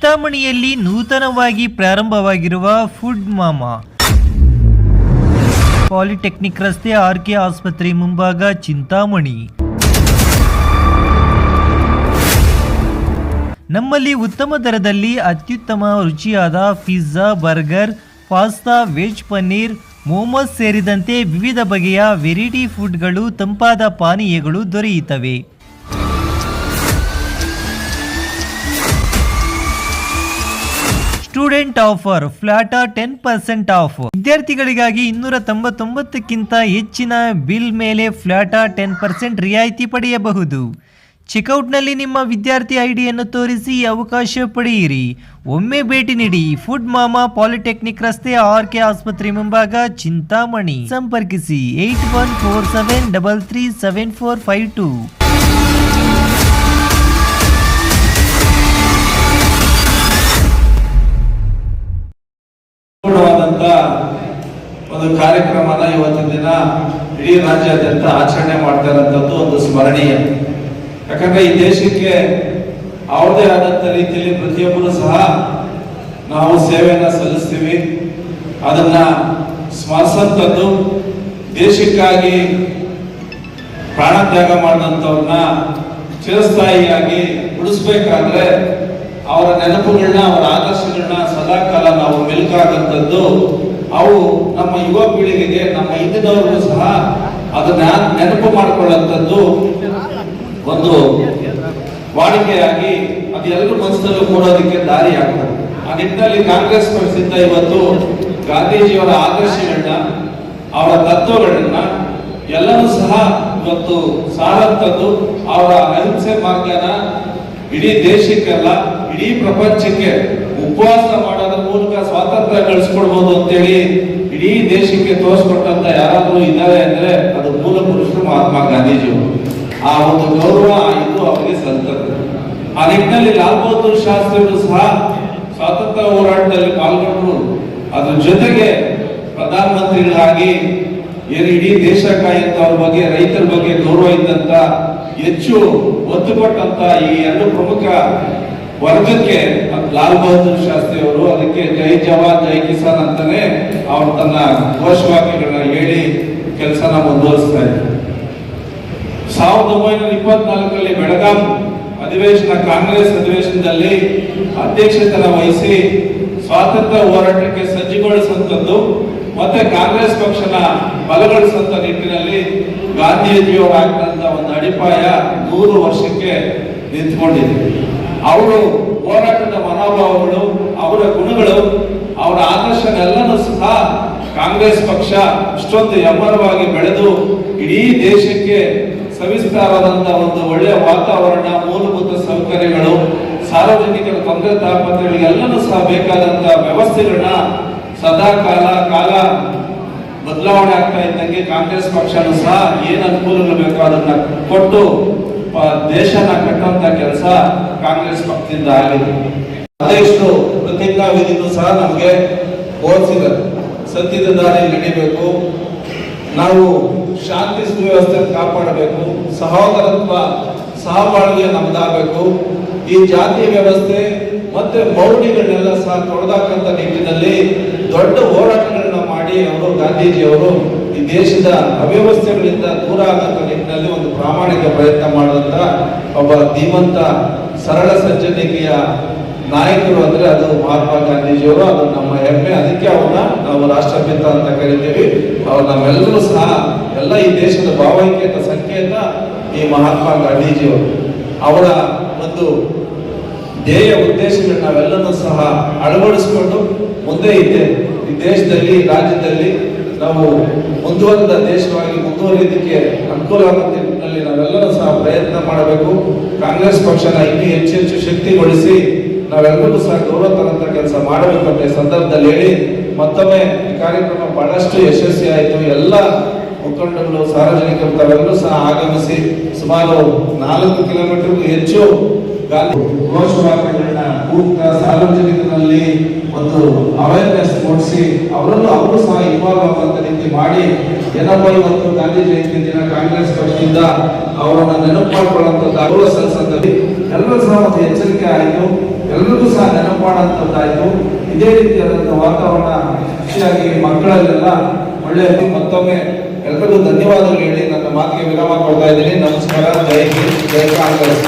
ಚಿಂತಾಮಣಿಯಲ್ಲಿ ನೂತನವಾಗಿ ಪ್ರಾರಂಭವಾಗಿರುವ ಫುಡ್ ಮಾಮಾ. ಪಾಲಿಟೆಕ್ನಿಕ್ ರಸ್ತೆ ಆರ್ಕೆ ಆಸ್ಪತ್ರೆ ಮುಂಭಾಗ ಚಿಂತಾಮಣಿ. ನಮ್ಮಲ್ಲಿ ಉತ್ತಮ ದರದಲ್ಲಿ ಅತ್ಯುತ್ತಮ ರುಚಿಯಾದ pizza, burger, pasta, veg paneer, momos ಸೇರಿದಂತೆ ವಿವಿಧ ಬಗೆಯ ವೆರೈಟಿ ಫುಡ್ಗಳು ತಂಪಾದ ಪಾನೀಯಗಳು ದೊರೆಯುತ್ತವೆ. Student offer, flat ten percent off. ವಿದ್ಯಾರ್ಥಿಗಳಿಗಾಗಿ ಇನ್ನೂರ ತೊಂಬತ್ತೊಂಬತ್ತಕ್ಕಿಂತ ಹೆಚ್ಚಿನ ಬಿಲ್ ಮೇಲೆ ಫ್ಲಾಟ ಟೆನ್ ಪರ್ಸೆಂಟ್ ರಿಯಾಯಿತಿ ಪಡೆಯಬಹುದು. ಚೆಕ್ಔಟ್ನಲ್ಲಿ ನಿಮ್ಮ ವಿದ್ಯಾರ್ಥಿ ಐಡಿಯನ್ನು ತೋರಿಸಿ ಅವಕಾಶ ಪಡೆಯಿರಿ. ಒಮ್ಮೆ ಭೇಟಿ ನೀಡಿ ಫುಡ್ ಮಾಮಾ ಪಾಲಿಟೆಕ್ನಿಕ್ ರಸ್ತೆ ಆರ್ ಕೆ ಆಸ್ಪತ್ರೆ ಮುಂಭಾಗ ಚಿಂತಾಮಣಿ. ಸಂಪರ್ಕಿಸಿ eight one four seven double three seven four five two. ಒಂದು ಕಾರ್ಯಕ್ರಮನ ಇವತ್ತಿನ ದಿನ ಇಡೀ ರಾಜ್ಯಾದ್ಯಂತ ಆಚರಣೆ ಮಾಡ್ತಾ ಇರೋಂಥದ್ದು ಒಂದು ಸ್ಮರಣೀಯ. ಯಾಕಂದ್ರೆ ಈ ದೇಶಕ್ಕೆ ಅವ್ರದೇ ಆದಂತ ರೀತಿಯಲ್ಲಿ ಪ್ರತಿಯೊಬ್ಬರು ಸಹ ನಾವು ಸೇವೆಯನ್ನ ಸಲ್ಲಿಸ್ತೀವಿ. ಅದನ್ನ ಸ್ಮರಿಸಂತದ್ದು ದೇಶಕ್ಕಾಗಿ ಪ್ರಾಣ ತ್ಯಾಗ ಮಾಡಿದಂಥವ್ರನ್ನ ಚಿರಸ್ಥಾಯಿಯಾಗಿ ಉಳಿಸ್ಬೇಕಾದ್ರೆ ಅವರ ನೆನಪುಗಳನ್ನ ಅವರ ಆದರ್ಶಗಳನ್ನ ಸದಾಕಾಲ ನಾವು ಮೆಲುಕಾಗಂಥದ್ದು ಅವು ನಮ್ಮ ಯುವ ಪೀಳಿಗೆಗೆ, ನಮ್ಮ ಹಿಂದಿನವರು ಸಹ ಅದನ್ನ ನೆನಪು ಮಾಡಿಕೊಳ್ಳುವಂಥದ್ದು ಒಂದು ವಾಡಿಕೆಯಾಗಿ ಅದು ಎಲ್ಲರ ಮನಸ್ಸಲ್ಲೂ ಕೂಡೋದಕ್ಕೆ ದಾರಿ ಆಗ್ತದೆ. ಆ ನಿಟ್ಟಿನಲ್ಲಿ ಕಾಂಗ್ರೆಸ್ ಪಕ್ಷದಿಂದ ಇವತ್ತು ಗಾಂಧೀಜಿಯವರ ಆದರ್ಶಗಳನ್ನ, ಅವರ ತತ್ವಗಳನ್ನ ಎಲ್ಲವೂ ಸಹ ಇವತ್ತು ಸಾರಂತದ್ದು ಅವರ ಅಹಿಂಸೆ ಮಾರ್ಗನ ಇಡೀ ದೇಶಕ್ಕೆಲ್ಲ, ಇಡೀ ಪ್ರಪಂಚಕ್ಕೆ ಉಪವಾಸ ಮಾಡೋದ್ರ ಮೂಲಕ ಸ್ವಾತಂತ್ರ್ಯ ಕಳಿಸ್ಕೊಡ್ಬೋದು ಅಂತೇಳಿ ಇಡೀ ದೇಶಕ್ಕೆ ತೋರಿಸ್ಕೊಟ್ಟಂತ ಯಾರಾದ್ರೂ ಇದ್ದಾರೆ ಅಂದ್ರೆ ಅದು ಮೂಲ ಪುರುಷರು ಮಹಾತ್ಮ ಗಾಂಧೀಜಿಯವರು. ಆ ಒಂದು ಗೌರವ ಇದು ಅವರಿಗೆ ಸಲ್ತದ್ದು. ಆ ನಿಟ್ಟಿನಲ್ಲಿ ಲಾಲ್ ಬಹದ್ದೂರ್ ಶಾಸ್ತ್ರಿಗಳು ಸಹ ಸ್ವಾತಂತ್ರ್ಯ ಹೋರಾಟದಲ್ಲಿ ಪಾಲ್ಗೊಂಡು ಅದ್ರ ಜೊತೆಗೆ ಪ್ರಧಾನಮಂತ್ರಿಗಳಾಗಿ ಏನು ಇಡೀ ದೇಶ ಕಾಯಂತವ್ರ ಬಗ್ಗೆ, ರೈತರ ಬಗ್ಗೆ ಗೌರವ ಇದ್ದಂತ, ಹೆಚ್ಚು ಒತ್ತು ಕೊಟ್ಟಂತ ಈ ಎರಡು ಪ್ರಮುಖ ವರ್ಗಕ್ಕೆ ಲಾಲ್ ಬಹದ್ದೂರ್ ಶಾಸ್ತ್ರಿ ಅವರು ಅದಕ್ಕೆ ಜೈ ಜವಾನ್, ಜೈ ಕಿಸಾನ್ ಅಂತಾನೆ ಅವರು ತನ್ನ ಘೋಷವಾಕ್ಯಗಳನ್ನ ಹೇಳಿ ಕೆಲಸನ ಮುಂದುವರಿಸ್ತಾ ಇದ್ದಾರೆ ಸಾವಿರದ ಒಂಬೈನೂರ ಇಪ್ಪತ್ನಾಲ್ಕರಲ್ಲಿ ಬೆಳಗಾಂ ಅಧಿವೇಶನ, ಕಾಂಗ್ರೆಸ್ ಅಧಿವೇಶನದಲ್ಲಿ ಅಧ್ಯಕ್ಷತನ ವಹಿಸಿ ಸ್ವಾತಂತ್ರ್ಯ ಹೋರಾಟಕ್ಕೆ ಸಜ್ಜುಗೊಳಿಸುವಂಥದ್ದು, ಮತ್ತೆ ಕಾಂಗ್ರೆಸ್ ಪಕ್ಷನ ಬಲಗೊಳಿಸುವಂತ ನಿಟ್ಟಿನಲ್ಲಿ ಗಾಂಧೀಜಿಯವರು ಹಾಕಿದಂತ ಒಂದು ಅಡಿಪಾಯ ನೂರು ವರ್ಷಕ್ಕೆ ನಿಂತ್ಕೊಂಡಿದೆ. ಅವರು ಹೋರಾಟದ ಮನೋಭಾವಗಳು, ಅವರ ಗುಣಗಳು, ಅವರ ಆದರ್ಶನೆಲ್ಲನೂ ಸಹ ಕಾಂಗ್ರೆಸ್ ಪಕ್ಷ ಇಷ್ಟೊಂದು ಎಮ್ಮರವಾಗಿ ಬೆಳೆದು ಇಡೀ ದೇಶಕ್ಕೆ ಸವಿಸ್ತಾರವಾದಂತಹ ಒಂದು ಒಳ್ಳೆಯ ವಾತಾವರಣ, ಮೂಲಭೂತ ಸೌಕರ್ಯಗಳು, ಸಾರ್ವಜನಿಕರ ತೊಂದರೆ ತಾಪತ್ರೆಗಳಿಗೆಲ್ಲನೂ ಸಹ ಬೇಕಾದಂತಹ ವ್ಯವಸ್ಥೆಗಳನ್ನ ಸದಾ ಕಾಲ ಕಾಲ ಬದಲಾವಣೆ ಆಗ್ತಾ ಇದ್ದಂಗೆ ಕಾಂಗ್ರೆಸ್ ಪಕ್ಷನೂ ಸಹ ಏನು ಅನುಕೂಲಗಳು ಬೇಕೋ ಅದನ್ನ ಕೊಟ್ಟು ದೇಶನ ಕಟ್ಟುವಂತ ಕೆಲಸ ಕಾಂಗ್ರೆಸ್ ಪಕ್ಷದಿಂದ ಆಗಿದೆ. ಅದೆಷ್ಟು ಪ್ರತಿಜ್ಞಾ ವಿಧಿನೂ ಸಹ ನಮಗೆ ಬೋಧಿಸಿದ್ದಾರೆ ಸತ್ಯದ ದಾರಿ ನಡೀಬೇಕು. ನಾವು ಶಾಂತಿ ಸುವ್ಯವಸ್ಥೆ ಕಾಪಾಡಬೇಕು. ಸಹೋದರತ್ವ ಸಹಬಾಳ್ವೆ ನಮ್ದಾಗಬೇಕು. ಈ ಜಾತಿ ವ್ಯವಸ್ಥೆ ಮತ್ತೆ ಮೌಢ್ಯಗಳನ್ನೆಲ್ಲ ಸಹ ತೊಡೆದಾಕಂತ ನಿಟ್ಟಿನಲ್ಲಿ ದೊಡ್ಡ ಹೋರಾಟಗಳನ್ನ ಅವರು ಗಾಂಧೀಜಿಯವರು ಈ ದೇಶದ ಅವ್ಯವಸ್ಥೆಗಳಿಂದ ದೂರ ಆಗಂತ ನಿಟ್ಟಿನಲ್ಲಿ ಒಂದು ಪ್ರಾಮಾಣಿಕ ಪ್ರಯತ್ನ ಮಾಡಿದಂತ ಒಬ್ಬ ಧೀಮಂತ, ಸರಳ, ಸಜ್ಜನಿಕೆಯ ನಾಯಕರು ಅಂದ್ರೆ ಅದು ಮಹಾತ್ಮ ಗಾಂಧೀಜಿಯವರು, ಅದು ನಮ್ಮ ಹೆಮ್ಮೆ. ಅದಕ್ಕೆ ಅವ್ರನ್ನ ನಾವು ರಾಷ್ಟ್ರಪಿತ ಅಂತ ಕರಿತೀವಿ. ಅವ್ರು ನಮ್ಮೆಲ್ಲರೂ ಸಹ ಎಲ್ಲ ಈ ದೇಶದ ಭಾವೈಕ್ಯತ, ಸಂಕೇತ ಈ ಮಹಾತ್ಮ ಗಾಂಧೀಜಿಯವರು. ಅವರ ಒಂದು ಧ್ಯೇಯ ಉದ್ದೇಶಗಳನ್ನ ನಾವೆಲ್ಲರೂ ಸಹ ಅಳವಡಿಸಿಕೊಂಡು ಮುಂದೆ ಇದೆ ಈ ದೇಶದಲ್ಲಿ ರಾಜ್ಯದಲ್ಲಿ ನಾವು ಮುಂದುವರೆದ ದೇಶವಾಗಿ ಮುಂದುವರಿಯೋದಕ್ಕೆ ಅನುಕೂಲ ಆಗುತ್ತೆ ನಿಟ್ಟಿನಲ್ಲಿ ನಾವೆಲ್ಲರೂ ಸಹ ಪ್ರಯತ್ನ ಮಾಡಬೇಕು. ಕಾಂಗ್ರೆಸ್ ಪಕ್ಷನ ಇನ್ನೂ ಹೆಚ್ಚು ಹೆಚ್ಚು ಶಕ್ತಿಗೊಳಿಸಿ ನಾವೆಲ್ಲರೂ ಸಹ ಗೌರವ ತರಂತ ಕೆಲಸ ಮಾಡಬೇಕು ಅಂತ ಸಂದರ್ಭದಲ್ಲಿ ಹೇಳಿ ಮತ್ತೊಮ್ಮೆ ಈ ಕಾರ್ಯಕ್ರಮ ಬಹಳಷ್ಟು ಯಶಸ್ವಿ ಆಯಿತು. ಎಲ್ಲ ಮುಖಂಡಗಳು ಸಾರ್ವಜನಿಕರು ತಾವೆಲ್ಲರೂ ಸಹ ಆಗಮಿಸಿ ಸುಮಾರು ನಾಲ್ಕು ಕಿಲೋಮೀಟರ್ಗೂ ಹೆಚ್ಚು ಗಾಲಿ ಘೋಷವಾಕ್ಯಗಳನ್ನ ಕೂಗ್ತಾ ಸಾರ್ವಜನಿಕರಲ್ಲಿ ಒಂದು ಅವೇರ್ನೆಸ್ ಮೂಡಿಸಿ ಅವರಲ್ಲೂ ಅವರು ಸಹ ಇನ್ವಾಲ್ವ್ ಆಗುವಂತ ರೀತಿ ಮಾಡಿ ಏನಪ್ಪ ಇವತ್ತು ಗಾಂಧಿ ಜಯಂತಿ ದಿನ ಕಾಂಗ್ರೆಸ್ ಪಕ್ಷದಿಂದ ಅವರನ್ನ ನೆನಪು ಮಾಡ್ಕೊಳ್ಳುವಂಥದ್ದು ಗೌರವ ಸಲ್ಲಿಸಂತದ್ದು ಎಲ್ಲರೂ ಸಹ ಒಂದು ಎಚ್ಚರಿಕೆ ಆಯಿತು. ಎಲ್ಲರಿಗೂ ಸಹ ನೆನಪು ಮಾಡುವಂಥದ್ದಾಯಿತು ಇದೇ ರೀತಿಯಾದಂಥ ವಾತಾವರಣ ಹೆಚ್ಚಾಗಿ ಮಕ್ಕಳಲ್ಲೆಲ್ಲ ಒಳ್ಳೆಯ ಮತ್ತೊಮ್ಮೆ ಎಲ್ಲರಿಗೂ ಧನ್ಯವಾದಗಳು ಹೇಳಿ ನನ್ನ ಮಾತಿಗೆ ವಿರಾಮ ಕೊಡ್ತಾ ಇದ್ದೀನಿ. ನಮಸ್ಕಾರ. ಜೈ ಜೈ ಕಾಂಗ್ರೆಸ್.